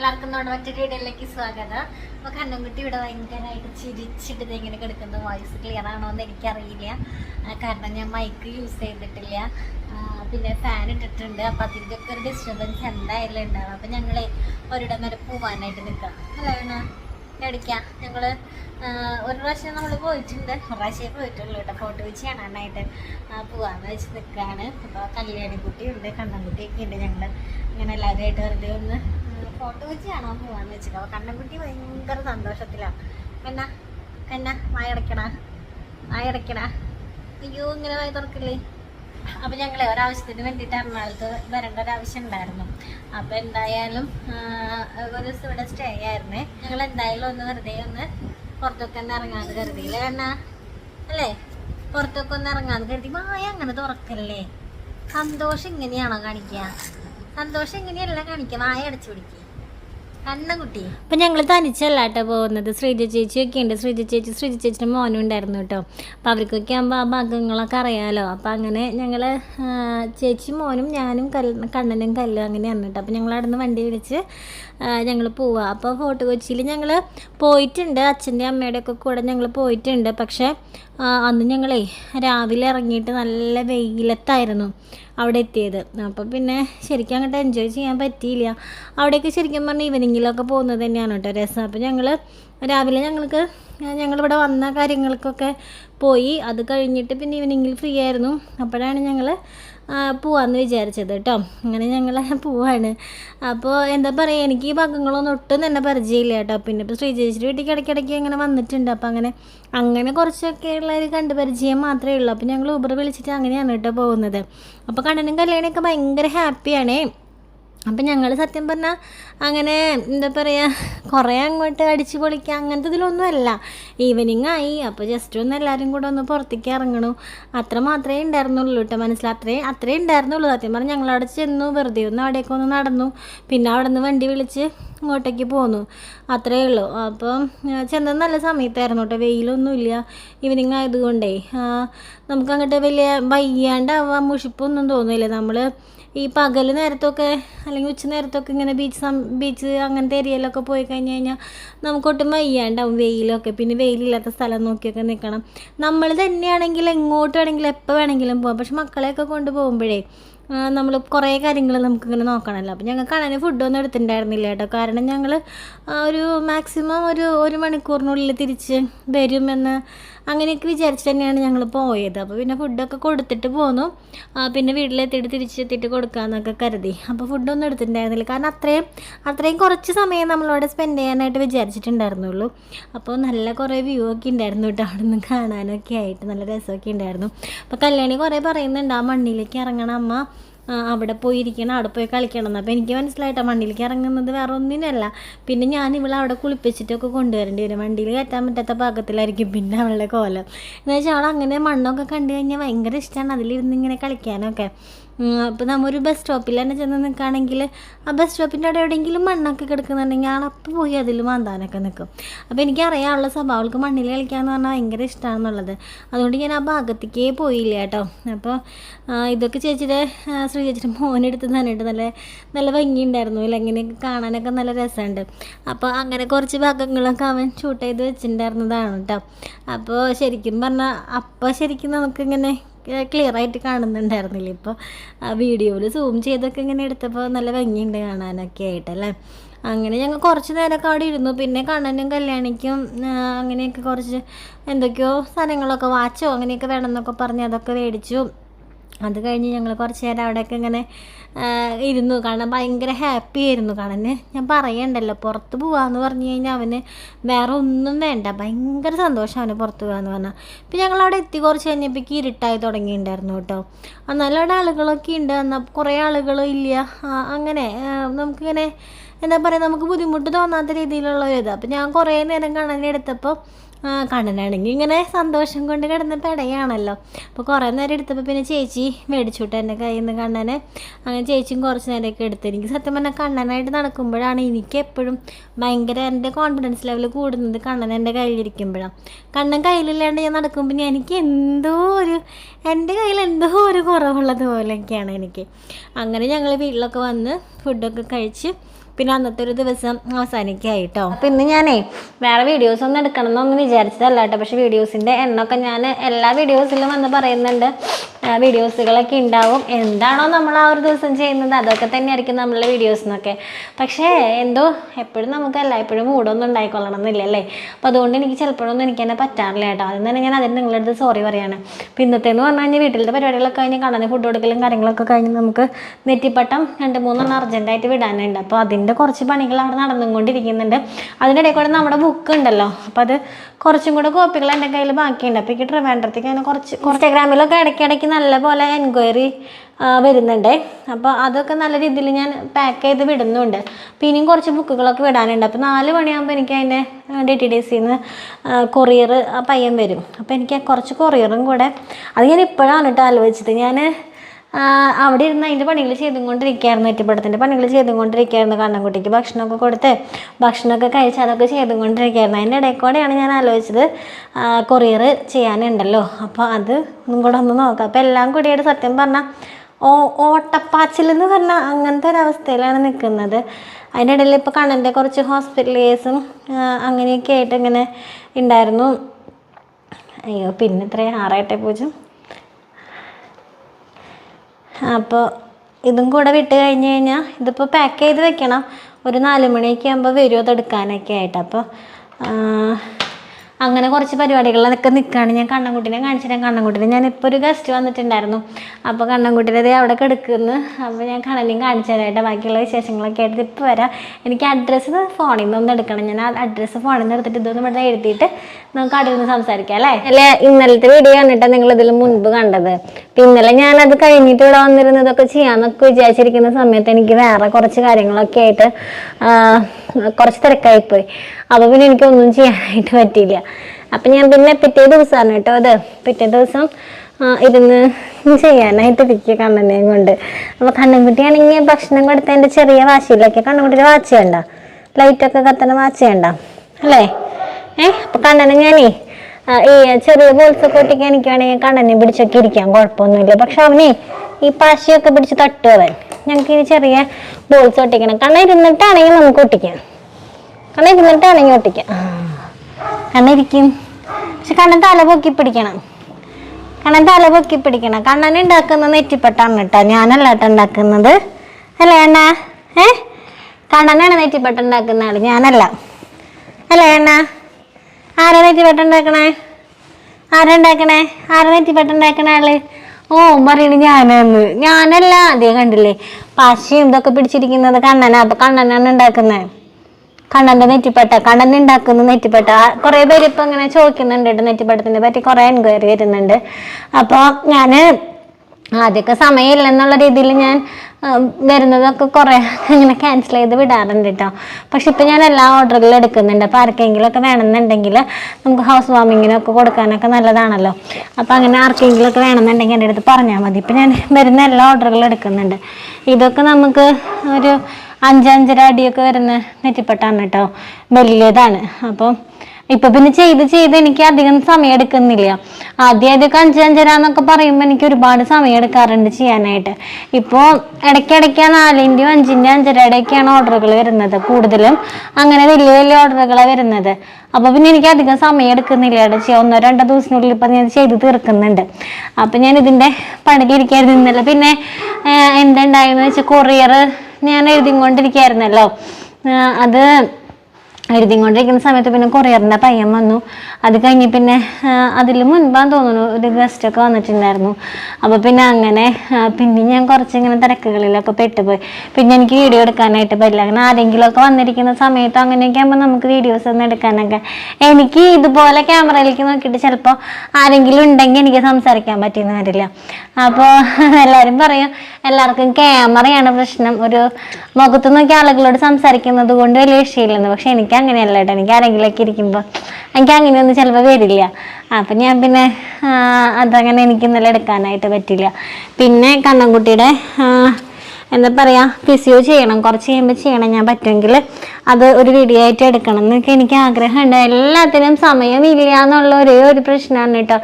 എല്ലാവർക്കും നമ്മുടെ മറ്റൊരു വീഡിയോയിലേക്ക് സ്വാഗതം. അപ്പോൾ കണ്ണൻകുട്ടി ഇവിടെ ഭയങ്കരമായിട്ട് ചിരിച്ചിട്ട് ഇത് ഇങ്ങനെ കിടക്കുന്ന. വോയിസ് ക്ലിയർ ആണോ എന്ന് എനിക്കറിയില്ല. കാരണം ഞാൻ മൈക്ക് യൂസ് ചെയ്തിട്ടില്ല. പിന്നെ ഫാൻ ഇട്ടിട്ടുണ്ട്. അപ്പോൾ അതിന്റെയൊക്കെ ഒരു ഡിസ്റ്റർബൻസ് എന്തായാലും ഉണ്ടാവും. അപ്പോൾ ഞങ്ങൾ ഒരിടം വരെ പോവാനായിട്ട് നിൽക്കാം. അല്ലേ വേണ ഞങ്ങൾ ഒരു പ്രാവശ്യം നമ്മൾ പോയിട്ടുണ്ട്. ഒരു പ്രാവശ്യമേ പോയിട്ടുള്ളൂ കേട്ടോ. ഫോട്ടോ വെച്ച് കാണാനായിട്ട് പോവാന്ന് വെച്ച് നിൽക്കുകയാണ് അപ്പോൾ കല്യാണിക്കുട്ടിയുണ്ട് കണ്ണൻകുട്ടിയൊക്കെ ഉണ്ട് ഞങ്ങൾ ഇങ്ങനെ എല്ലാവരുമായിട്ട് വെറുതെ ഒന്ന് ഫോട്ടോ വെച്ച് കാണാൻ പോവാന്ന് വെച്ചിട്ട് അപ്പോൾ കണ്ണൻകുട്ടി ഭയങ്കര സന്തോഷത്തിലാണ് എന്നാ എന്നാ വായടക്കടാ വായടക്കടാ അയ്യോ ഇങ്ങനെ വായി തുറക്കില്ലേ? അപ്പം ഞങ്ങളെ ഒരാവശ്യത്തിന് വേണ്ടിയിട്ട് എറണാകുളത്ത് വരേണ്ട ഒരു ആവശ്യം ഉണ്ടായിരുന്നു. അപ്പം എന്തായാലും ഒരു ദിവസം ഇവിടെ സ്റ്റേ ആയിരുന്നേ. ഞങ്ങൾ എന്തായാലും ഒന്ന് വെറുതെ ഒന്ന് പുറത്തൊക്കെ ഒന്ന് ഇറങ്ങാന്ന് കരുതിയില്ലേ എന്ന അല്ലേ? പുറത്തൊക്കെ ഒന്ന് ഇറങ്ങാന്ന് കരുതി. മായ അങ്ങനെ തുറക്കല്ലേ? സന്തോഷം ഇങ്ങനെയാണോ കാണിക്കുക സന്തോഷം ഇങ്ങനെയല്ല കാണിക്കുക മായ അടച്ചു പിടിക്കുക അപ്പം ഞങ്ങൾ തനിച്ചല്ല കേട്ടോ പോകുന്നത്. ശ്രീജ ചേച്ചി ഒക്കെ ഉണ്ട്. ശ്രീജ ചേച്ചി ശ്രീജ ചേച്ചിയുടെ മോനും ഉണ്ടായിരുന്നു കേട്ടോ. അപ്പോൾ അവർക്കൊക്കെ ആകുമ്പോൾ ആ ഭാഗങ്ങളൊക്കെ അറിയാമല്ലോ അപ്പോൾ അങ്ങനെ ഞങ്ങൾ ചേച്ചി മോനും ഞാനും കല്ല് കണ്ണനും കല്ലും അങ്ങനെയാണ് കേട്ടോ. അപ്പോൾ ഞങ്ങൾ അവിടെ വണ്ടി വിളിച്ച് ഞങ്ങൾ പോവാ. അപ്പോൾ ഫോട്ടോ കൊച്ചിയിൽ ഞങ്ങൾ പോയിട്ടുണ്ട്. അച്ഛന്റെ അമ്മയുടെ ഒക്കെ കൂടെ ഞങ്ങൾ പോയിട്ടുണ്ട്. പക്ഷെ അന്ന് ഞങ്ങളേ രാവിലെ ഇറങ്ങിയിട്ട് നല്ല വെയിലത്തായിരുന്നു. അവിടെ എത്തിയത് അപ്പോൾ പിന്നെ ശരിക്കും അങ്ങോട്ട് എൻജോയ് ചെയ്യാൻ പറ്റിയില്ല. അവിടേക്ക് ശരിക്കും പറഞ്ഞാൽ ഈവനിങ്ങിലൊക്കെ പോകുന്നത് തന്നെയാണ് കേട്ടോ രസം. അപ്പോൾ ഞങ്ങൾ രാവിലെ ഞങ്ങൾക്ക് ഞങ്ങളിവിടെ വന്ന കാര്യങ്ങൾക്കൊക്കെ പോയി. അത് കഴിഞ്ഞിട്ട് പിന്നെ ഈവനിങ്ങിൽ ഫ്രീ ആയിരുന്നു. അപ്പോഴാണ് ഞങ്ങൾ പോവാന്ന് വിചാരിച്ചത് കേട്ടോ അങ്ങനെ ഞങ്ങൾ പോവാണ്. അപ്പോൾ എന്താ പറയുക എനിക്ക് ഈ ഭാഗങ്ങളൊന്നും ഒട്ടും തന്നെ പരിചയമില്ല കേട്ടോ പിന്നെ ഇപ്പോൾ ശ്രീജേശ്വരി വീട്ടിൽ ഇടയ്ക്കിടയ്ക്ക് ഇങ്ങനെ വന്നിട്ടുണ്ട്. അപ്പോൾ അങ്ങനെ അങ്ങനെ കുറച്ചൊക്കെ ഉള്ള ഒരു കണ്ട് പരിചയം മാത്രമേ ഉള്ളൂ. അപ്പോൾ ഞങ്ങൾ ഊബർ വിളിച്ചിട്ട് അങ്ങനെയാണ് കേട്ടോ പോകുന്നത്. അപ്പോൾ കണ്ണനും കല്യാണമൊക്കെ ഭയങ്കര ഹാപ്പിയാണേ അപ്പം ഞങ്ങൾ സത്യം പറഞ്ഞാൽ അങ്ങനെ എന്താ പറയുക കുറേ അങ്ങോട്ട് അടിച്ച് പൊളിക്കുക അങ്ങനത്തെ ഇതിലൊന്നും അല്ല ഈവനിങ് ആയി അപ്പോൾ ജസ്റ്റ് ഒന്ന് എല്ലാവരും കൂടെ ഒന്ന് പുറത്തേക്ക് ഇറങ്ങണു. അത്ര മാത്രമേ ഉണ്ടായിരുന്നുള്ളൂ കേട്ടോ മനസ്സിൽ അത്രേ അത്രേ ഉണ്ടായിരുന്നുള്ളൂ. സത്യം പറഞ്ഞാൽ ഞങ്ങൾ അവിടെ ചെന്നു വെറുതെ ഒന്ന് അവിടേക്ക് ഒന്ന് നടന്നു. പിന്നെ അവിടെ നിന്ന് വണ്ടി വിളിച്ച് ഇങ്ങോട്ടേക്ക് പോന്നു. അത്രേ ഉള്ളൂ. അപ്പം ചെന്ന നല്ല സമയത്തായിരുന്നു കേട്ടോ വെയിലൊന്നുമില്ല. ഈവനിങ് ആയതുകൊണ്ടേ. നമുക്കങ്ങോട്ട് വലിയ വയ്യാണ്ടാവാൻ മുഷിപ്പൊന്നും തോന്നില്ല നമ്മൾ ഈ പകൽ നേരത്തൊക്കെ അല്ലെങ്കിൽ ഉച്ച നേരത്തൊക്കെ ഇങ്ങനെ ബീച്ച് സം ബീച്ച് അങ്ങനത്തെ ഏരിയയിലൊക്കെ പോയി കഴിഞ്ഞ് കഴിഞ്ഞാൽ നമുക്കൊട്ടും വയ്യാണ്ടാവും വെയിലൊക്കെ. പിന്നെ വെയിലില്ലാത്ത സ്ഥലം നോക്കിയൊക്കെ നിൽക്കണം നമ്മൾ തന്നെയാണെങ്കിൽ എങ്ങോട്ട് വേണമെങ്കിലും എപ്പോൾ വേണമെങ്കിലും പോകാം പക്ഷെ മക്കളെയൊക്കെ കൊണ്ട് പോകുമ്പോഴേ നമ്മൾ കുറേ കാര്യങ്ങൾ നമുക്കിങ്ങനെ നോക്കണമല്ലോ അപ്പോൾ ഞങ്ങൾക്ക് അങ്ങനെ ഫുഡൊന്നും എടുത്തിട്ടുണ്ടായിരുന്നില്ല കേട്ടോ. കാരണം ഞങ്ങൾ ഒരു മാക്സിമം ഒരു ഒരു മണിക്കൂറിനുള്ളിൽ തിരിച്ച് വരുമെന്ന് അങ്ങനെയൊക്കെ വിചാരിച്ച് തന്നെയാണ് ഞങ്ങൾ പോയത്. അപ്പോൾ പിന്നെ ഫുഡൊക്കെ കൊടുത്തിട്ട് പോന്നു. പിന്നെ വീട്ടിലെത്തിയിട്ട് തിരിച്ചെത്തിയിട്ട് കൊടുക്കാമെന്നൊക്കെ കരുതി. അപ്പോൾ ഫുഡൊന്നും എടുത്തിട്ടുണ്ടായിരുന്നില്ല. കാരണം അത്രയും അത്രയും കുറച്ച് സമയം നമ്മളവിടെ സ്പെൻഡ് ചെയ്യാനായിട്ട് വിചാരിച്ചിട്ടുണ്ടായിരുന്നുള്ളൂ. അപ്പോൾ നല്ല കുറേ വ്യൂ ഒക്കെ ഉണ്ടായിരുന്നു കേട്ടോ. അവിടെ നിന്ന് കാണാനൊക്കെ ആയിട്ട് നല്ല രസമൊക്കെ ഉണ്ടായിരുന്നു. അപ്പോൾ കല്യാണി കുറേ പറയുന്നുണ്ട് ആ മണ്ണിലേക്ക് ഇറങ്ങണം അമ്മ. അവിടെ പോയിരിക്കണം അവിടെ പോയി കളിക്കണം. അപ്പോൾ എനിക്ക് മനസ്സിലായിട്ട് മണ്ണിലേക്ക് ഇറങ്ങുന്നത് വേറെ ഒന്നിനല്ല. പിന്നെ ഞാൻ ഇവളെ അവിടെ കുളിപ്പിച്ചിട്ടൊക്കെ കൊണ്ടുവരേണ്ടി വരും. വണ്ടിയിൽ കയറ്റാൻ പറ്റാത്ത പാകത്തിലായിരിക്കും പിന്നെ അവളുടെ കോലം. എന്ന് വെച്ചാൽ അവൾ അങ്ങനെ മണ്ണൊക്കെ കണ്ടു കഴിഞ്ഞാൽ ഭയങ്കര ഇഷ്ടമാണ് അതിലിരുന്ന് ഇങ്ങനെ കളിക്കാനൊക്കെ. അപ്പോൾ നമ്മൾ ഒരു ബസ് സ്റ്റോപ്പിൽ തന്നെ ചെന്ന് നിൽക്കുകയാണെങ്കിൽ ആ ബസ് സ്റ്റോപ്പിന്റെ അവിടെ എവിടെയെങ്കിലും മണ്ണൊക്കെ കിടക്കുന്നുണ്ടെങ്കിൽ ആളപ്പോൾ പോയി അതിൽ മാന്താനൊക്കെ നിൽക്കും അപ്പോൾ എനിക്കറിയാനുള്ള സ്വഭാവം അവൾക്ക് മണ്ണിൽ കളിക്കാന്ന് പറഞ്ഞാൽ ഭയങ്കര ഇഷ്ടമാണെന്നുള്ളത് അതുകൊണ്ട് ഞാൻ ആ ഭാഗത്തേക്കേ പോയില്ല കേട്ടോ. അപ്പോൾ ഇതൊക്കെ ചേച്ചിയുടെ ശ്രീ ചേച്ചിയുടെ മോനെടുത്ത് തന്നിട്ട് നല്ല നല്ല ഭംഗിയുണ്ടായിരുന്നു അല്ല? അങ്ങനെയൊക്കെ കാണാനൊക്കെ നല്ല രസമുണ്ട്. അപ്പോൾ അങ്ങനെ കുറച്ച് ഭാഗങ്ങളൊക്കെ അവൻ ഷൂട്ട് ചെയ്ത് വെച്ചിട്ടുണ്ടായിരുന്നതാണ് കേട്ടോ. അപ്പോൾ ശരിക്കും പറഞ്ഞാൽ അപ്പോൾ ശരിക്കും നമുക്കിങ്ങനെ ക്ലിയർ ആയിട്ട് കാണുന്നുണ്ടായിരുന്നില്ല. ഇപ്പോൾ ആ വീഡിയോയിൽ സൂം ചെയ്തൊക്കെ ഇങ്ങനെ എടുത്തപ്പോൾ നല്ല ഭംഗിയുണ്ട് കാണാനൊക്കെ ആയിട്ടല്ലേ അങ്ങനെ ഞങ്ങൾ കുറച്ച് നേരമൊക്കെ അവിടെ ഇരുന്നു. പിന്നെ കണ്ണനും കല്യാണിക്കും അങ്ങനെയൊക്കെ കുറച്ച് എന്തൊക്കെയോ സാധനങ്ങളൊക്കെ വാച്ചോ അങ്ങനെയൊക്കെ വേണമെന്നൊക്കെ പറഞ്ഞ് അതൊക്കെ മേടിച്ചു. അത് കഴിഞ്ഞ് ഞങ്ങൾ കുറച്ച് നേരം അവിടെയൊക്കെ ഇങ്ങനെ ഇരുന്നു. കാരണം ഭയങ്കര ഹാപ്പി ആയിരുന്നു. കാരണം ഞാൻ പറയണ്ടല്ലോ പുറത്ത് പോവാന്ന് പറഞ്ഞു കഴിഞ്ഞാൽ അവന് വേറെ ഒന്നും വേണ്ട. ഭയങ്കര സന്തോഷം അവന് പുറത്ത് പോകാമെന്ന് പറഞ്ഞാൽ ഇപ്പം ഞങ്ങൾ അവിടെ എത്തി കുറച്ച് കഴിഞ്ഞപ്പോഴേക്ക് ഇരുട്ടായി തുടങ്ങിയിട്ടുണ്ടായിരുന്നു കേട്ടോ. എന്നാലും അവിടെ ആളുകളൊക്കെ ഉണ്ട്. എന്നാൽ കുറേ ആളുകൾ ഇല്ല. അങ്ങനെ നമുക്കിങ്ങനെ എന്താ പറയുക നമുക്ക് ബുദ്ധിമുട്ട് തോന്നാത്ത രീതിയിലുള്ള ഒരു ഇത്. അപ്പം ഞാൻ കുറേ നേരം ആ, കണ്ണനാണെങ്കിൽ ഇങ്ങനെ സന്തോഷം കൊണ്ട് കിടന്ന് പെടയാണല്ലോ. അപ്പോൾ കുറേ നേരം എടുത്തപ്പോൾ പിന്നെ ചേച്ചി മേടിച്ചുവിട്ടു എന്റെ കയ്യിൽ നിന്ന് കണ്ണനെ. അങ്ങനെ ചേച്ചിയും കുറച്ച് നേരമൊക്കെ എടുത്തു എനിക്ക് സത്യം പറഞ്ഞാൽ കണ്ണനായിട്ട് നടക്കുമ്പോഴാണ് എനിക്ക് എപ്പോഴും ഭയങ്കര എന്റെ കോൺഫിഡൻസ് ലെവൽ കൂടുന്നത് കണ്ണൻ എന്റെ കയ്യിലിരിക്കുമ്പോഴാണ് കണ്ണൻ കയ്യിലില്ലാണ്ട് ഞാൻ നടക്കുമ്പോൾ എനിക്ക് എന്തോ ഒരു എന്റെ കയ്യിൽ എന്തോ ഒരു കുറവുള്ളത് പോലെയൊക്കെയാണ് എനിക്ക്. അങ്ങനെ ഞങ്ങൾ വീട്ടിലൊക്കെ വന്ന് ഫുഡൊക്കെ കഴിച്ച് പിന്നെ അന്നത്തെ ഒരു ദിവസം അവസാനിക്കായി കേട്ടോ അപ്പം ഇന്ന് ഞാനേ വേറെ വീഡിയോസ് ഒന്നും എടുക്കണം എന്നൊന്നും വിചാരിച്ചതല്ല കേട്ടോ. പക്ഷേ വീഡിയോസിന്റെ എണ്ണമൊക്കെ ഞാൻ എല്ലാ വീഡിയോസിലും വന്ന് പറയുന്നുണ്ട്. വീഡിയോസുകളൊക്കെ ഉണ്ടാവും. എന്താണോ നമ്മൾ ആ ഒരു ദിവസം ചെയ്യുന്നത് അതൊക്കെ തന്നെയായിരിക്കും നമ്മളുടെ വീഡിയോസ് എന്നൊക്കെ. പക്ഷേ എന്തോ എപ്പോഴും നമുക്കല്ല എപ്പോഴും മൂടൊന്നും ഉണ്ടായിക്കൊള്ളണം എന്നില്ല അല്ലേ? അപ്പോൾ അതുകൊണ്ട് എനിക്ക് ചിലപ്പോഴൊന്നും എനിക്ക് തന്നെ പറ്റാറില്ല കേട്ടോ. അതിന് തന്നെ ഞാൻ അതിന് നിങ്ങളുടെ അടുത്ത് സോറി പറയാണ്. അപ്പോൾ ഇന്നത്തേന്ന് പറഞ്ഞു കഴിഞ്ഞാൽ വീട്ടിലത്തെ പരിപാടികളൊക്കെ കഴിഞ്ഞ് കടന്ന് ഫുഡ് കൊടുക്കലും കാര്യങ്ങളൊക്കെ കഴിഞ്ഞ് നമുക്ക് നെറ്റിപ്പട്ടം രണ്ട് മൂന്നെണ്ണം അർജന്റായിട്ട് വിടാനുണ്ട്. അപ്പോൾ അതിന്റെ കുറച്ച് പണികൾ അവിടെ നടന്നുകൊണ്ടിരിക്കുന്നുണ്ട്. അതിനിടയിൽ കൂടെ നമ്മുടെ ബുക്ക് ഉണ്ടല്ലോ. അപ്പോൾ അത് കുറച്ചും കൂടെ കോപ്പികൾ എന്റെ കയ്യിൽ ബാക്കിയുണ്ട്. അപ്പോൾ എനിക്ക് ട്രിവാൻഡ്രത്തേക്ക് അങ്ങനെ കുറച്ച് ഇൻസ്റ്റാഗ്രാമിലൊക്കെ ഇടയ്ക്കിടയ്ക്ക് നല്ല പോലെ എൻക്വയറി വരുന്നുണ്ട്. അപ്പോൾ അതൊക്കെ നല്ല രീതിയിൽ ഞാൻ പാക്ക് ചെയ്ത് വിടുന്നുണ്ട്. അപ്പോൾ ഇനിയും കുറച്ച് ബുക്കുകളൊക്കെ വിടാനുണ്ട്. അപ്പോൾ നാല് മണിയാകുമ്പോൾ എനിക്ക് അതിന്റെ ഡി ടി ഡി സിന്ന് കൊറിയർ പയ്യൻ വരും. അപ്പോൾ എനിക്ക് കുറച്ച് കൊറിയറും കൂടെ അത് ഞാൻ ഇപ്പോഴാണ് കേട്ടോ ആലോചിച്ചത്. ഞാൻ അവിടെ ഇരുന്ന് അതിന്റെ പണികൾ ചെയ്തുകൊണ്ടിരിക്കുകയായിരുന്നു. എറ്റിപ്പടത്തിന്റെ പണികൾ ചെയ്തുകൊണ്ടിരിക്കുകയായിരുന്നു. കണ്ണൻകുട്ടിക്ക് ഭക്ഷണമൊക്കെ കൊടുത്ത് ഭക്ഷണമൊക്കെ കഴിച്ച് അതൊക്കെ ചെയ്തുകൊണ്ടിരിക്കുകയായിരുന്നു. അതിന്റെ ഇടയിൽ കൂടെയാണ് ഞാൻ ആലോചിച്ചത് കൊറിയർ ചെയ്യാനുണ്ടല്ലോ. അപ്പോൾ അത് ഒന്നും കൂടെ ഒന്ന് നോക്കാം. അപ്പോൾ എല്ലാം കൂടിയായിട്ട് സത്യം പറഞ്ഞാൽ ഓ ഓട്ടപ്പാച്ചിൽ എന്ന് പറഞ്ഞാൽ അങ്ങനത്തെ ഒരവസ്ഥയിലാണ് നിൽക്കുന്നത്. അതിന്റെ ഇടയിൽ ഇപ്പോൾ കണ്ണന്റെ കുറച്ച് ഹോസ്പിറ്റൽ കേസും അങ്ങനെയൊക്കെ ആയിട്ട് ഇങ്ങനെ ഉണ്ടായിരുന്നു. അയ്യോ പിന്നെ ഇത്രയും ആറായിട്ടെ പൂജ്യം. അപ്പോൾ ഇതും കൂടെ വിട്ട് കഴിഞ്ഞ് കഴിഞ്ഞാൽ ഇതിപ്പോൾ പാക്ക് ചെയ്ത് വെക്കണം. ഒരു നാല് മണിയൊക്കെ ആകുമ്പോൾ വരും അതെടുക്കാനൊക്കെ ആയിട്ട്. അപ്പോൾ അങ്ങനെ കുറച്ച് പരിപാടികളിലൊക്കെ നിൽക്കുകയാണ് ഞാൻ കണ്ണൻകുട്ടിനെ കാണിച്ചിട്ട് കണ്ണൻകുട്ടിനെ ഞാൻ ഇപ്പോൾ ഒരു ഗസ്റ്റ് വന്നിട്ടുണ്ടായിരുന്നു. അപ്പോൾ കണ്ണൻകുട്ടിനെ ദേ അവിടെ കിടക്കുന്നു. അപ്പോൾ ഞാൻ കണ്ണനെയും കാണിച്ചു തരാം ബാക്കിയുള്ള വിശേഷങ്ങളൊക്കെ ആയിട്ട് ഇപ്പോൾ വരാം. എനിക്ക് അഡ്രസ്സ് ഫോണിൽ ഒന്ന് എടുക്കണം. ഞാൻ അഡ്രസ്സ് ഫോണിൽ നിന്ന് എടുത്തിട്ട് ഇതൊന്നും ഇവിടെ എഴുതിയിട്ട് നമുക്ക് അവിടെ നിന്ന് സംസാരിക്കാം അല്ലേ? അല്ലെ ഇന്നലത്തെ വീഡിയോ കണ്ടിട്ടാണ് നിങ്ങൾ ഇതിൽ മുൻപ് കണ്ടത്. അപ്പം ഇന്നലെ ഞാനത് കഴിഞ്ഞിട്ട് ഇവിടെ വന്നിരുന്നതൊക്കെ ചെയ്യാമെന്നൊക്കെ വിചാരിച്ചിരിക്കുന്ന സമയത്ത് എനിക്ക് വേറെ കുറച്ച് കാര്യങ്ങളൊക്കെ ആയിട്ട് കുറച്ച് തിരക്കായിപ്പോയി. അപ്പോൾ പിന്നെ എനിക്കൊന്നും ചെയ്യാനായിട്ട് പറ്റിയില്ല. അപ്പം ഞാൻ പിന്നെ പിറ്റേ ദിവസമാണ് കേട്ടോ അത്. പിറ്റേ ദിവസം ഇരുന്ന് ചെയ്യാനായിട്ട് ഇരിക്കുക കണ്ണനെയും കൊണ്ട്. അപ്പോൾ കണ്ണൻകുട്ടിയാണെങ്കിൽ ഭക്ഷണം കൊടുത്തതിന്റെ ചെറിയ വാശിയിലൊക്കെ കണ്ണൻകുട്ടിയുടെ വാച്ച് വേണ്ട ലൈറ്റൊക്കെ കത്തണ വാച്ച് വേണ്ട അല്ലേ? ഏ അപ്പോൾ കണ്ണനെ ഞാനേ ഈ ചെറിയ ബോൾസൊക്കെ ഒട്ടിക്കാൻ എനിക്ക് വേണമെങ്കിൽ കണ്ണനെ പിടിച്ചൊക്കെ ഇരിക്കാം കുഴപ്പമൊന്നുമില്ല. പക്ഷെ അവനെ ഈ പാശിയൊക്കെ പിടിച്ച് തട്ടുക അവൻ. ഞങ്ങൾക്ക് ഈ ചെറിയ ബോൾസ് ഒട്ടിക്കണം. കണ്ണ ഇരുന്നിട്ടാണെങ്കിൽ നമുക്ക് ഒട്ടിക്കാം. കണ്ണ ഇരുന്നിട്ടാണെങ്കിൽ ഒട്ടിക്കാം. കണ്ണിരിക്കും പക്ഷെ കണ്ണൻ തല പൊക്കി പിടിക്കണം. കണ്ണൻ തല പൊക്കി പിടിക്കണം. കണ്ണൻ ഉണ്ടാക്കുന്നത് നെറ്റിപ്പെട്ടാണ് കേട്ടോ. ഞാനല്ല കേട്ടോ ഉണ്ടാക്കുന്നത്. അല്ലേ അണ്ണ? ഏ? കണ്ണനാണ് നെറ്റിപ്പട്ട ഉണ്ടാക്കുന്ന ആൾ. ഞാനല്ല. അല്ലേ അണ്ണ? ആരാ നെറ്റിപ്പട്ട ഉണ്ടാക്കണേ? ആരാ ഉണ്ടാക്കണേ? ആരാ നെറ്റിപ്പട്ട ഉണ്ടാക്കണ ആൾ? ഓ പറയണ ഞാനെന്ന്. ഞാനല്ല. അദ്ദേഹം കണ്ടില്ലേ? പശയും ഇതൊക്കെ പിടിച്ചിരിക്കുന്നത് കണ്ണനാ. അപ്പൊ കണ്ണനാണ് ഉണ്ടാക്കുന്നത് കണ്ണന്റെ നെറ്റിപ്പട്ട കണ്ണൻ ഉണ്ടാക്കുന്ന നെറ്റിപ്പട്ട. കുറേ പേര് ഇപ്പൊ ഇങ്ങനെ ചോദിക്കുന്നുണ്ട് ട്ടോ നെറ്റിപ്പട്ടത്തിനെ പറ്റി കുറേ എൻക്വയറി വരുന്നുണ്ട്. അപ്പോൾ ഞാൻ ആദ്യമൊക്കെ സമയമില്ലെന്നുള്ള രീതിയിൽ ഞാൻ വരുന്നതൊക്കെ കുറേ ഇങ്ങനെ ക്യാൻസൽ ചെയ്ത് വിടാറുണ്ട് കേട്ടോ. പക്ഷെ ഇപ്പം ഞാൻ എല്ലാ ഓർഡറുകളും എടുക്കുന്നുണ്ട്. അപ്പോൾ ആർക്കെങ്കിലുമൊക്കെ വേണമെന്നുണ്ടെങ്കിൽ നമുക്ക് ഹൗസ് വാമിങ്ങിനൊക്കെ കൊടുക്കാനൊക്കെ നല്ലതാണല്ലോ. അപ്പോൾ അങ്ങനെ ആർക്കെങ്കിലുമൊക്കെ വേണമെന്നുണ്ടെങ്കിൽ എന്റെ അടുത്ത് പറഞ്ഞാൽ മതി. ഇപ്പം ഞാൻ വരുന്ന എല്ലാ ഓർഡറുകളും എടുക്കുന്നുണ്ട്. ഇതൊക്കെ നമുക്ക് ഒരു അഞ്ചഞ്ചര അടിയൊക്കെ വരുന്ന നെറ്റിപ്പട്ടാണ് കേട്ടോ. വലിയതാണ്. അപ്പം ഇപ്പൊ പിന്നെ ചെയ്ത് ചെയ്ത് എനിക്ക് അധികം സമയം എടുക്കുന്നില്ല. ആദ്യം ആദ്യമൊക്കെ അഞ്ചഞ്ചര എന്നൊക്കെ പറയുമ്പോൾ എനിക്ക് ഒരുപാട് സമയം എടുക്കാറുണ്ട് ചെയ്യാനായിട്ട്. ഇപ്പോൾ ഇടയ്ക്കിടയ്ക്ക് നാലിന്റെയും അഞ്ചിന്റെയും അഞ്ചരയുടെയൊക്കെയാണ് ഓർഡറുകൾ വരുന്നത്. കൂടുതലും അങ്ങനെ വലിയ വലിയ ഓർഡറുകളാണ് വരുന്നത്. അപ്പോൾ പിന്നെ എനിക്ക് അധികം സമയം എടുക്കുന്നില്ല ഇവിടെ ചെയ്യാം ഒന്നോ രണ്ടോ ദിവസത്തിനുള്ളിൽ ഇപ്പം ഞാൻ ചെയ്ത് തീർക്കുന്നുണ്ട്. അപ്പം ഞാൻ ഇതിന്റെ പണിക്കിരിക്കായിരുന്നു ഇന്നലെ പിന്നെ എന്തുണ്ടായെന്ന് വെച്ചാൽ കൊറിയർ ഞാൻ എഴുതിക്കൊണ്ടിരിക്കുകയായിരുന്നല്ലോ. കൊണ്ടിരിക്കുകയായിരുന്നല്ലോ അത് എഴുതിക്കൊണ്ടിരിക്കുന്ന സമയത്ത് പിന്നെ കൊറിയറിന്റെ പയ്യൻ വന്നു. അത് കഴിഞ്ഞ് പിന്നെ അതിൽ മുൻപാന്ന് തോന്നുന്നു ഒരു ഗസ്റ്റൊക്കെ വന്നിട്ടുണ്ടായിരുന്നു. അപ്പോൾ പിന്നെ അങ്ങനെ പിന്നെ ഞാൻ കുറച്ച് ഇങ്ങനെ തിരക്കുകളിലൊക്കെ പെട്ടുപോയി. പിന്നെ എനിക്ക് വീഡിയോ എടുക്കാനായിട്ട് പറ്റില്ല. അങ്ങനെ ആരെങ്കിലും ഒക്കെ വന്നിരിക്കുന്ന സമയത്ത് അങ്ങനെയൊക്കെ ആകുമ്പോൾ നമുക്ക് വീഡിയോസ് ഒന്നും എടുക്കാനൊക്കെ. എനിക്ക് ഇതുപോലെ ക്യാമറയിലേക്ക് നോക്കിയിട്ട് ചിലപ്പോൾ ആരെങ്കിലും ഉണ്ടെങ്കിൽ എനിക്ക് സംസാരിക്കാൻ പറ്റിയെന്ന് വരില്ല. അപ്പോൾ എല്ലാവരും പറയും എല്ലാവർക്കും ക്യാമറയാണ് പ്രശ്നം. ഒരു മുഖത്ത് നോക്കി ആളുകളോട് സംസാരിക്കുന്നത് കൊണ്ട് വലിയ വിഷയമില്ലെന്ന്. പക്ഷെ എനിക്ക് അങ്ങനെയല്ല കേട്ടോ എനിക്ക് ആരെങ്കിലുമൊക്കെ ഇരിക്കുമ്പോൾ എനിക്ക് അങ്ങനെയൊന്നും ചിലപ്പോൾ വരില്ല. അപ്പം ഞാൻ പിന്നെ അതങ്ങനെ എനിക്ക് ഇന്നലെ എടുക്കാനായിട്ട് പറ്റില്ല. പിന്നെ കണ്ണൻകുട്ടിയുടെ എന്താ പറയുക ഫിസിയോ ചെയ്യണം. കുറച്ച് കഴിയുമ്പോൾ ചെയ്യണം ഞാൻ പറ്റുമെങ്കിൽ അത് ഒരു വീഡിയോ ആയിട്ട് എടുക്കണം എന്നൊക്കെ എനിക്ക് ആഗ്രഹമുണ്ട്. എല്ലാത്തിനും സമയമില്ല എന്നുള്ള ഒരേ ഒരു പ്രശ്നമാണ് കേട്ടോ.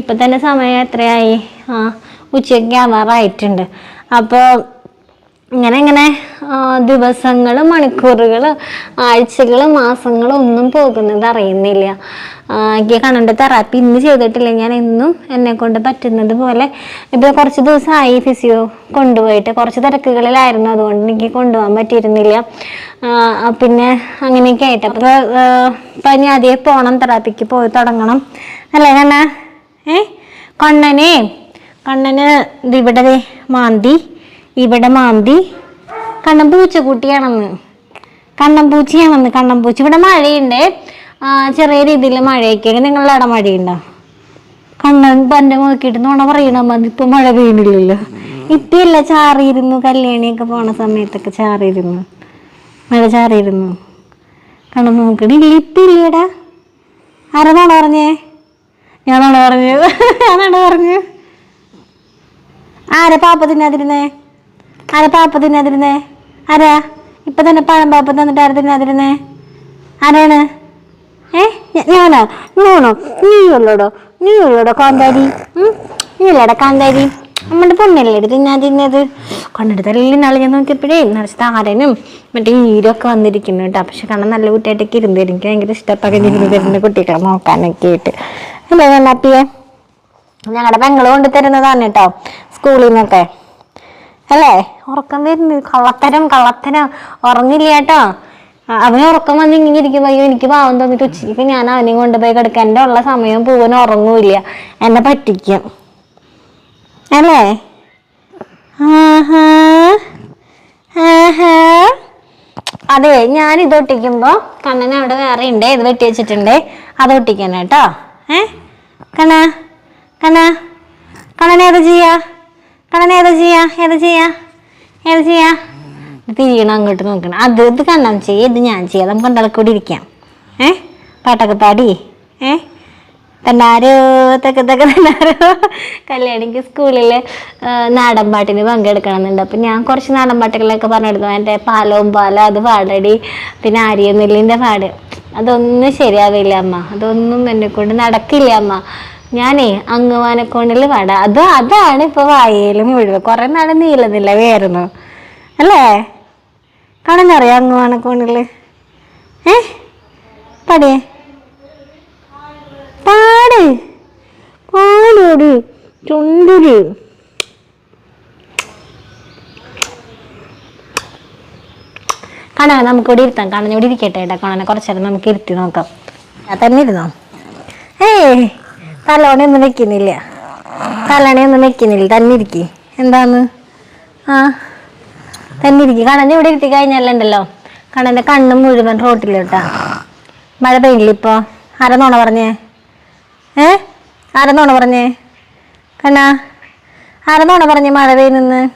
ഇപ്പം തന്നെ സമയം എത്രയായി? ആ ഉച്ചയ്ക്ക് ആവാറായിട്ടുണ്ട്. അപ്പോൾ ഇങ്ങനെ ഇങ്ങനെ ദിവസങ്ങൾ മണിക്കൂറുകൾ ആഴ്ചകൾ മാസങ്ങൾ ഒന്നും പോകുന്നത് അറിയുന്നില്ല. എനിക്ക് കണ്ണന്റെ തെറാപ്പി ഇന്ന് ചെയ്തിട്ടില്ല. ഞാൻ എന്നും എന്നെ കൊണ്ട് പറ്റുന്നത് പോലെ ഇപ്പോൾ കുറച്ച് ദിവസമായി ഫിസിയോ കൊണ്ടുപോയിട്ട് കുറച്ച് തിരക്കുകളിലായിരുന്നു. അതുകൊണ്ട് എനിക്ക് കൊണ്ടുപോകാൻ പറ്റിയിരുന്നില്ല. പിന്നെ അങ്ങനെയൊക്കെ ആയിട്ട്. അപ്പോൾ ഇപ്പം ഇനി അതേ പോകണം തെറാപ്പിക്ക് പോയി തുടങ്ങണം. അല്ലേ കണ്ണ? ഏ? കണ്ണനെ കണ്ണന് ഇവിടെ മാന്തി. ഇവിടെ മാന്തി. പൂച്ചക്കുട്ടിയാണെന്ന് കണ്ണൻ പൂച്ച. ഇവിടെ മഴയുണ്ട്. ചെറിയ രീതിയിൽ മഴയൊക്കെ നിങ്ങളുടെ അവിടെ മഴയുണ്ടോ? കണ്ണൻ തന്നെ നോക്കിയിട്ട് നോണ പറയണ മതി ഇപ്പൊ മഴ പെയ്യുന്നില്ലല്ലോ. ഇപ്പല്ല ചാറിയിരുന്നു. കല്യാണിയൊക്കെ പോണ സമയത്തൊക്കെ ചാറിയിരുന്നു. മഴ ചാറിയിരുന്നു. കണ്ണൻ നോക്കണില്ല ഇപ്പില്ലേടാ ആരാണോ പറഞ്ഞേ? ഞാനാണോ പറഞ്ഞത്? ഞാനാണോ പറഞ്ഞു ആരെ പാപ്പ തിന്നാതിരുന്നേ? ആരാ പാപ്പ തിന്നാതിരുന്നേ ആരാ ഇപ്പൊ തന്നെ പഴം പാപ്പ തന്നിട്ട് ആരാ തിന്നാതിരുന്നേ ആരാണ് ഏ ഞാനോ ഞാനോ ഞാനോ നീ നീയുള്ളടോ കാന്താരി നീ നീയല്ലടാ കാന്താരി നമ്മുടെ പൊണ്ണല്ലേ എടുത്ത് ഞാൻ തിന്നത് കണ്ടിട്ട് തല്ലിൽ നാളെ ഞാൻ നോക്കിയപ്പോഴേ നിറച്ച് താരനും മറ്റേ ഈരൊക്കെ വന്നിരിക്കുന്നു കേട്ടോ പക്ഷെ കാണാൻ നല്ല കുട്ടിയായിട്ടൊക്കെ ഇരുന്ന് എനിക്ക് ഭയങ്കര ഇഷ്ടപ്പെട്ട ഇരുന്ന് തരുന്ന കുട്ടികളെ നോക്കാനൊക്കെ ആയിട്ട് അല്ലേ കണ്ണാപ്പിയെ ഞങ്ങളുടെ പെങ്ങൾ കൊണ്ടുതരുന്നതാണ് കേട്ടോ സ്കൂളിൽ നിന്നൊക്കെ അല്ലേ? ഉറക്കം വരുന്നു കള്ളത്തരം കള്ളത്തരം. ഉറങ്ങില്ല കേട്ടോ. അവന് ഉറക്കം വന്ന് ഇങ്ങനെ ഇരിക്കുമ്പോ അയ്യോ എനിക്ക് പാവം തോന്നിട്ട് ഉച്ചയ്ക്ക് ഞാൻ അവനെ കൊണ്ടുപോയി കിടക്കാം. എന്റെ ഉള്ള സമയം പോവാൻ ഉറങ്ങൂല്ല. എന്നെ പറ്റിക്കും. അല്ലേ? ആഹാ. ആഹാ. അതെ ഞാൻ ഇത് ഒട്ടിക്കുമ്പോ കണ്ണൻ അവിടെ വേറെ ഉണ്ട്. ഇത് വെട്ടി വെച്ചിട്ടുണ്ട്. അത് ഒട്ടിക്കണം ഏ? കണ്ണ. കണ്ണ. കണ്ണനെ അത് ചെയ്യാ. കണ്ണൻ ഏത് ചെയ്യാ? ഏത് ചെയ്യാ? ഏത് ചെയ്യാ? തിരിയണം അങ്ങോട്ട് നോക്കണം. അത് ഇത് കണ്ണൻ ചെയ്യ ഇത് ഞാൻ ചെയ്യാം. നമുക്ക് രണ്ടാൾക്ക് കൂടി ഇരിക്കാം. ഏ? പാട്ടൊക്കെ പാടി? ഏ? തന്നാരോ? തെക്ക് തെക്ക് തന്നാരോ? കല്യാണിക്ക് സ്കൂളിൽ നാടൻ പാട്ടിന് പങ്കെടുക്കണമെന്നുണ്ട്. അപ്പം ഞാൻ കുറച്ച് നാടൻ പാട്ടുകളൊക്കെ പറഞ്ഞെടുത്തു എന്റെ പാലവും പാലോ അത് പാടടി പിന്നെ ആര്യനെല്ലിന്റെ പാട്. അതൊന്നും ശരിയാവില്ല അമ്മ. അതൊന്നും എന്നെ കൊണ്ട് നടക്കില്ല അമ്മ. ഞാനേ അങ്ങുവാനക്കോണിൽ വട. അത് അതാണ് ഇപ്പോൾ വായയിൽ മുഴുവൻ. കുറേ നാട് നീലനിലവായിരുന്നു അല്ലേ? കാണുന്നറിയാം അങ്ങുവാനക്കോണിൽ ഏ? പാടിയേ പാട്. പാടോട്. ചുണ്ടൊരു കാണാൻ നമുക്ക് ഇവിടെ ഇരുത്താം. കാണാൻ ഇവിടെ ഇരിക്കട്ടെ ഏട്ടാ കാണാൻ കുറച്ചേരം നമുക്ക് ഇരുത്തി നോക്കാം. തന്നെ ഇരുന്നോ? ഏയ് തലോണയൊന്നും വെക്കുന്നില്ല. തലണയൊന്നും വെക്കുന്നില്ല. തന്നെ ഇരിക്കി എന്താന്ന്? ആ? തന്നെ ഇരിക്കി കാണാൻ ഇവിടെ ഇരുത്തി കഴിഞ്ഞാലുണ്ടല്ലോ. കണ്ണന്റെ കണ്ണും മുഴുവൻ റോട്ടിലോട്ടാ. മഴ പെയ്യില്ല ഇപ്പോൾ ആരാ നോണ പറഞ്ഞേ? ഏ? ആരാ നോണ പറഞ്ഞേ? കണ്ണാ ആരാ നോണ പറഞ്ഞേ മഴ പെയ്യുന്നെന്ന്?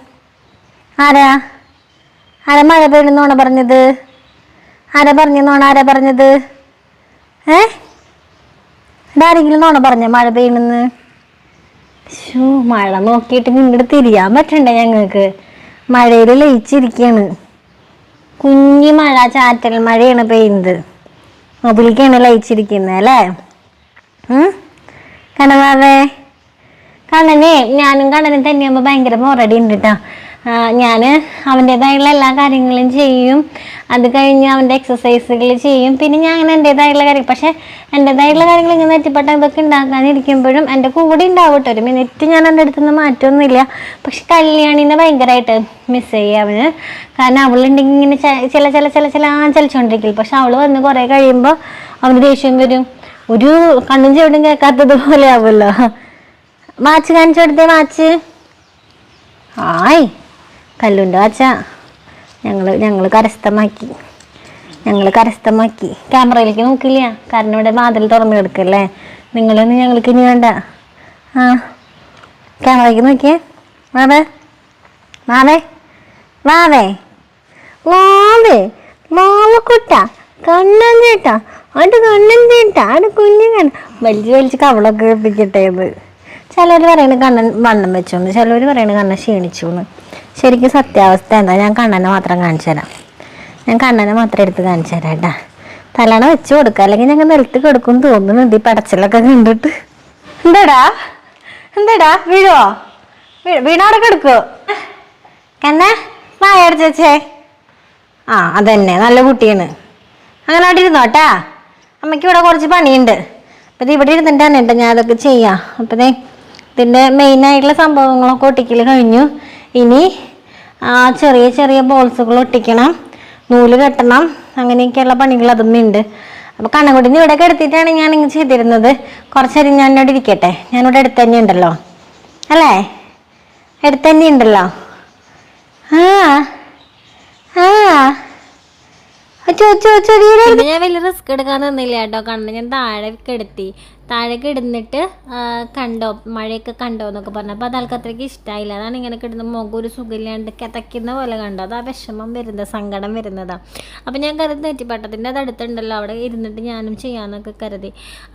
ആരാ? ആരാ മഴ പെയ്യുന്നോണ പറഞ്ഞത്? ആരാ പറഞ്ഞെന്നോണ നോണ? ആരാ പറഞ്ഞത്? ഏ? ഇതാരെങ്കിലും നോണ പറഞ്ഞ മഴ പെയ്യണെന്ന്? ശോ മഴ നോക്കിയിട്ട് നിങ്ങളുടെ തിരിയാൻ പറ്റണ്ടേ ഞങ്ങൾക്ക്? മഴയിൽ ലയിച്ചിരിക്കുകയാണ് കുഞ്ഞി മഴ ചാറ്റൽ മഴയാണ് പെയ്യുന്നത്. അതിലേക്കാണ് ലയിച്ചിരിക്കുന്നത് അല്ലേ? ഉം? കനവാവേ? കണ്ണനെ ഞാനും കണ്ണനും തന്നെയാകുമ്പോൾ ഭയങ്കര മൊറടി ഉണ്ട് കേട്ടോ ഞാൻ അവന്റെതായുള്ള എല്ലാ കാര്യങ്ങളും ചെയ്യും. അത് കഴിഞ്ഞ് അവന്റെ എക്സസൈസുകൾ ചെയ്യും. പിന്നെ ഞാൻ അങ്ങനെ എന്റെതായുള്ള കാര്യം പക്ഷേ എന്റെതായുള്ള കാര്യങ്ങൾ ഇങ്ങനെ നെറ്റിപ്പട്ട ഇതൊക്കെ ഉണ്ടാക്കാനിരിക്കുമ്പോഴും എന്റെ കൂടെ ഉണ്ടാവും കേട്ടോ ഒരു മിനിറ്റ് ഞാൻ എന്റെ അടുത്ത് നിന്ന് മാറ്റമൊന്നുമില്ല പക്ഷെ കല്യാണിനെ ഭയങ്കരമായിട്ട് മിസ് ചെയ്യുക അവന്. കാരണം അവളുണ്ടെങ്കിൽ ഇങ്ങനെ ചില ചില ചില ചില ആ ചലിച്ചുകൊണ്ടിരിക്കില്ല പക്ഷെ അവൾ വന്ന് കുറേ കഴിയുമ്പോൾ അവന് ദേഷ്യം വരും. ഒരു കണ്ണും ചെവിടും കേൾക്കാത്തതുപോലെ ആവുമല്ലോ. മാച്ച് കാണിച്ചു കൊടുത്തേ വാച്ച്. ആയ് കല്ലുണ്ട് വാച്ച ഞങ്ങൾ ഞങ്ങൾ കരസ്ഥമാക്കി. ഞങ്ങൾ കരസ്ഥമാക്കി. ക്യാമറയിലേക്ക് നോക്കില്ല? കാരണം ഇവിടെ വാതിൽ തുറന്നു കിടക്കല്ലേ? നിങ്ങളൊന്നും ഞങ്ങൾക്ക് ഇനി വേണ്ട. ആ. ക്യാമറയ്ക്ക് നോക്കിയേ. വാവേ വാവേ വാവേ വാവേ വാവക്കുട്ട കണ്ണൻ ചേട്ടാ അത് കണ്ണൻ ചേട്ടാ അത് കുഞ്ഞു കണ്ണ വലിച്ച് വലിച്ച് കവളൊക്കെ എത്തിക്കട്ടെ എന്ന് ചിലർ പറയണ കണ്ണൻ വണ്ണം വെച്ചോന്ന്. ചിലർ പറയണ കണ്ണൻ ക്ഷീണിച്ചു എന്ന് ശരിക്കും സത്യാവസ്ഥ എന്താ? ഞാൻ കണ്ണനെ മാത്രം കാണിച്ചു തരാം. ഞാൻ കണ്ണനെ മാത്രം എടുത്ത് കാണിച്ചു തരാം കേട്ടാ. തലണ വെച്ച് കൊടുക്കുക അല്ലെങ്കിൽ ഞങ്ങൾ നിലത്ത് കൊടുക്കും തോന്നുന്നുണ്ട് ഈ പടച്ചിലൊക്കെ കണ്ടിട്ട്. എന്താടാ? എന്താടാ? വീഴുവോ വീണവിടെ കിടക്കുവോ കണ്ണ ചേച്ചേ ആ അതന്നെ. നല്ല കുട്ടിയാണ്. അങ്ങനെ അവിടെ ഇരുന്നോട്ടാ അമ്മയ്ക്ക് ഇവിടെ കുറച്ച് പണിയുണ്ട്. അപ്പം ഇത് ഇവിടെ ഇരുന്നിട്ടാണ് കേട്ടോ ഞാൻ അതൊക്കെ ചെയ്യാം. ദേ ഇതിന്റെ മെയിനായിട്ടുള്ള സംഭവങ്ങളൊക്കെ ഒട്ടിക്കൽ കഴിഞ്ഞു. ഇനി ആ ചെറിയ ചെറിയ ബോൾസുകൾ ഒട്ടിക്കണം. നൂൽ കെട്ടണം. അങ്ങനെയൊക്കെയുള്ള പണികൾ അതുമ്മയുണ്ട് അപ്പോൾ കണ്ണൻകുട്ടിനെ ഇവിടെ എടുത്തിട്ടാണ് ഞാൻ ഇങ്ങനെ ചെയ്തിരുന്നത്. കുറച്ചേരം ഞാൻ ഇവിടെ ഇരിക്കട്ടെ. ഞാനിവിടെ അടുത്ത് തന്നെ ഉണ്ടല്ലോ. അല്ലേ? അടുത്ത് തന്നെ ഉണ്ടല്ലോ. ആ. ആ. ഞാൻ വലിയ റിസ്ക് എടുക്കാൻ തന്നില്ല കേട്ടോ. കണ്ണ് ഞാൻ താഴെ കിടത്തി താഴെ കിടന്നിട്ട് കണ്ടോ? മഴയൊക്കെ കണ്ടോ എന്നൊക്കെ പറഞ്ഞു. അപ്പോൾ അത് ആൾക്ക് അത്രയ്ക്ക് ഇഷ്ടമായില്ല അതാണ് ഇങ്ങനെ കിടന്ന് മുഖം ഒരു സുഖമില്ലാണ്ട് കിതയ്ക്കുന്ന പോലെ കണ്ടോ? അത് വിഷമം വരുന്നത് സങ്കടം വരുന്നതാണ് അപ്പോൾ ഞാൻ കരുതി നെറ്റിപ്പട്ടത്തിന്റെ അത് അടുത്തുണ്ടല്ലോ. അവിടെ ഇരുന്നിട്ട് ഞാനും ചെയ്യാമെന്നൊക്കെ കരുതി.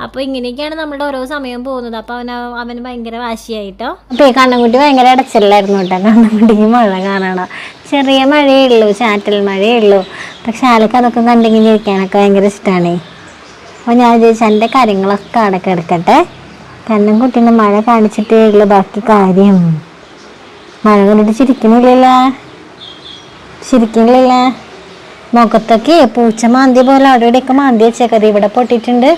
അപ്പോൾ ഇങ്ങനെയൊക്കെയാണ് നമ്മുടെ ഓരോ സമയം പോകുന്നത്. അപ്പോൾ അവൻ അവന് ഭയങ്കര വാശിയായിട്ടോ? അപ്പോൾ ഈ കണ്ണൻകുട്ടി ഭയങ്കര അടച്ചില്ലായിരുന്നു കേട്ടോ. കണ്ണൻകുട്ടിക്ക് മഴ കാണണം. ചെറിയ മഴയേ ഉള്ളൂ ചാറ്റൽ മഴയേ ഉള്ളൂ. പക്ഷെ ആൾക്ക് അതൊക്കെ കണ്ടിങ്ങനെ ഇരിക്കാനൊക്കെ ഭയങ്കര ഇഷ്ടമാണ് അപ്പോൾ ഞാൻ ചോദിച്ചു എന്റെ കാര്യങ്ങളൊക്കെ അവിടെ കിടക്കട്ടെ. കാരണം കുട്ടീനെ മഴ കാണിച്ചിട്ടേ ഉള്ളു ബാക്കി കാര്യം. മഴ കണ്ടിട്ട് ചിരിക്കണില്ല ചിരിക്കണില്ല മുഖത്തൊക്കെ പൂച്ച മാന്തി പോലെ അവിടെ ഇവിടെയൊക്കെ മാന്തി വെച്ചേക്കത് ഇവിടെ പൊട്ടിയിട്ടുണ്ട്.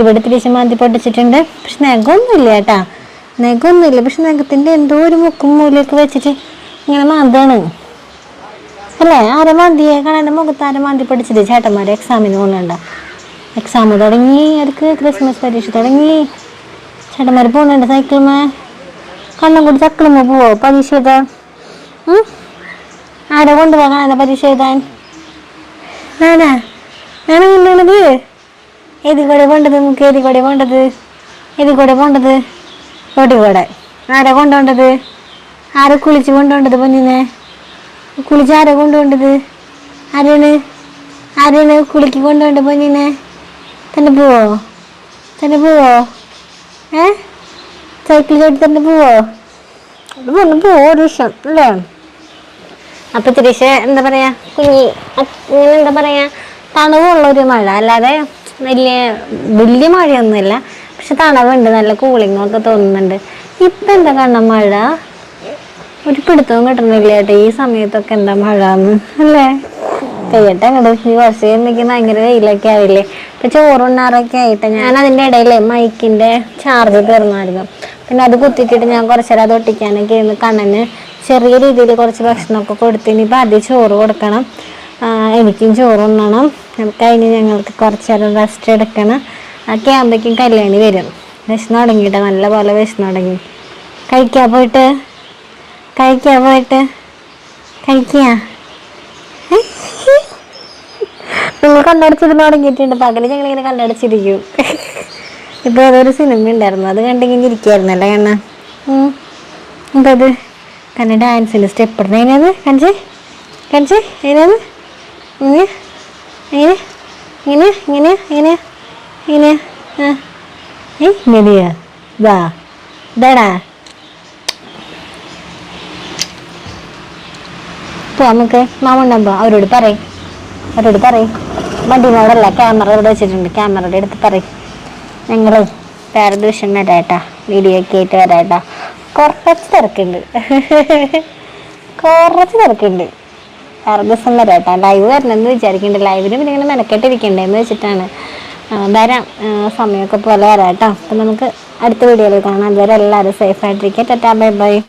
ഇവിടെ തിരിച്ച് മാന്തി പൊട്ടിച്ചിട്ടുണ്ട്. പക്ഷെ നഖമൊന്നുമില്ല കേട്ടാ. നഖമൊന്നുമില്ല. പക്ഷെ നഖത്തിന്റെ എന്തോ ഒരു മുക്കും മൂലയൊക്കെ വെച്ചിട്ട് ഇങ്ങനെ മാന്താണ്. അല്ലേ? ആരെ മാന്തിയേക്കാണ് എന്റെ മുഖത്ത് ആരെ മാന്തി പൊട്ടിച്ചിട്ട് ചേട്ടന്മാരെ എക്സാമിന് പോകുന്നുണ്ട എക്സാം തുടങ്ങി അവർക്ക് ക്രിസ്മസ് പരീക്ഷ തുടങ്ങി. ചേട്ടന്മാർ പോകുന്നുണ്ട് സൈക്കിളുമേ കണ്ണം കൂടി ചക്കളുമോ പോവോ പരീക്ഷ എഴുതാൻ? ആരെ കൊണ്ടുപോകാൻ കൊണ്ടുപോകാനാണ് പരീക്ഷ എഴുതാൻ? ഞാനാ ഞാൻ കൊണ്ടുപോണത് ഏതി കൂടെ പോണ്ടത് നമുക്ക് ഏതി കൂടെ പോണ്ടത് ഏതി കൂടെ പോണ്ടത് കോട്ടി കൂടെ. ആരെ കൊണ്ടുപോണ്ടത് ആരെ കുളിച്ച് കൊണ്ടുപോണ്ടത് പൊന്നിനെ? കുളിച്ച് ആരെ കൊണ്ടുപോണ്ടത് ആരാണ്? ആരാണ് കുളിക്ക് കൊണ്ടുപോണ്ടത് പൊന്നിനെ? തന്നെ പോവോ? തന്നെ പോവോ? ഏ? സൈക്കിൾ ചോട്ടി തന്നെ പോവോ? അത് പറഞ്ഞു പോവോ ഒരു ദിവസം അല്ലേ? അപ്പൊ തിരിച്ച് എന്താ പറയാ കുഞ്ഞി ഇങ്ങനെ എന്താ പറയാ തണുവുള്ള ഒരു മഴ. അല്ലാതെ വലിയ വലിയ മഴയൊന്നുമില്ല. പക്ഷെ തണവുണ്ട് നല്ല കൂളിങ്ങും ഒക്കെ തോന്നുന്നുണ്ട്. ഇപ്പൊ എന്താ കണ്ണ മഴ? ഒരു പിടുത്തവും കിട്ടണില്ല കേട്ടോ ഈ സമയത്തൊക്കെ എന്താ മഴ എന്ന് അല്ലേ? പെയ്യട്ടെ അങ്ങോട്ട് ഈ കുറച്ച് നിൽക്കുന്ന ഭയങ്കര വെയിലൊക്കെ ആയില്ലേ? ഇപ്പൊ ചോറുണ്ണാറൊക്കെ ആയിട്ട് ഞാൻ അതിന്റെ ഇടയിൽ മൈക്കിന്റെ ചാർജ് തീർന്നായിരുന്നു. പിന്നെ അത് കുത്തിയിട്ടിട്ട് ഞാൻ കുറച്ചേരം അത് ഒട്ടിക്കാനൊക്കെ ഇരുന്ന് കണ്ണന് ചെറിയ രീതിയിൽ കുറച്ച് ഭക്ഷണമൊക്കെ കൊടുത്ത് ഇനിയിപ്പോൾ ആദ്യം ചോറ് കൊടുക്കണം. എനിക്കും ചോറ് ഉണ്ണണം കഴിഞ്ഞ് ഞങ്ങൾക്ക് കുറച്ചേരം റെസ്റ്റ് എടുക്കണം. ഒക്കെ ആകുമ്പോഴേക്കും കല്യാണി വരും. വിശന്ന് തുടങ്ങിയിട്ട് നല്ല പോലെ വിശന്ന് തുടങ്ങി. കഴിക്കാൻ പോയിട്ട്? കഴിക്കാൻ പോയിട്ട്? കഴിക്കുക നിങ്ങൾ കണ്ണടച്ചിരുന്ന് തുടങ്ങിയിട്ടുണ്ട് പകൽ ഞങ്ങൾ ഇങ്ങനെ കണ്ണടച്ചിരിക്കും. ഇപ്പൊ ഏതൊരു സിനിമ ഉണ്ടായിരുന്നു. അത് കണ്ടിങ്ങനെ ഇരിക്കുവായിരുന്നല്ലേ കണ്ണ? എന്തത് കണ്ണ ഡാൻസിന്റെ സ്റ്റെപ്പ് ഇടുന്ന അതിനത് കാണിച്ചേ കാണിച്ചേ അതിനത് ഇങ്ങനെ? ഇങ്ങനെ? ഇങ്ങനെ? ഇങ്ങനെ? ഇങ്ങനെ? ഇങ്ങനെ? ഏയ് ഇങ്ങനെയാ. ഇതാ ഇതാടാ. പോ നമുക്ക് മാമുണ്ടാകുമ്പോൾ അവരോട് പറയും. അവരോട് പറയും. വണ്ടിനോടല്ല ക്യാമറ ഇവിടെ വെച്ചിട്ടുണ്ട്. ക്യാമറയുടെ അടുത്ത് പറയും. ഞങ്ങൾ വേറെ ദിവസം വരാട്ടാ വീഡിയോ ഒക്കെ ആയിട്ട് വരാട്ടാ കുറച്ച് തിരക്കുണ്ട്. കുറച്ച് തിരക്കുണ്ട്. വേറെ ദിവസം വരാട്ടാ ലൈവ് വരണമെന്ന് വിചാരിക്കുന്നുണ്ട്. ലൈവിന് പിന്നെ ഇങ്ങനെ മെനക്കെട്ടിരിക്കണ്ടേന്ന് വെച്ചിട്ടാണ്. വരാം. സമയമൊക്കെ പോലെ വരാട്ടോ അപ്പം നമുക്ക് അടുത്ത വീഡിയോയിൽ കാണാം. അതുവരെ എല്ലാവരും സേഫ് ടാ ബൈ ബൈ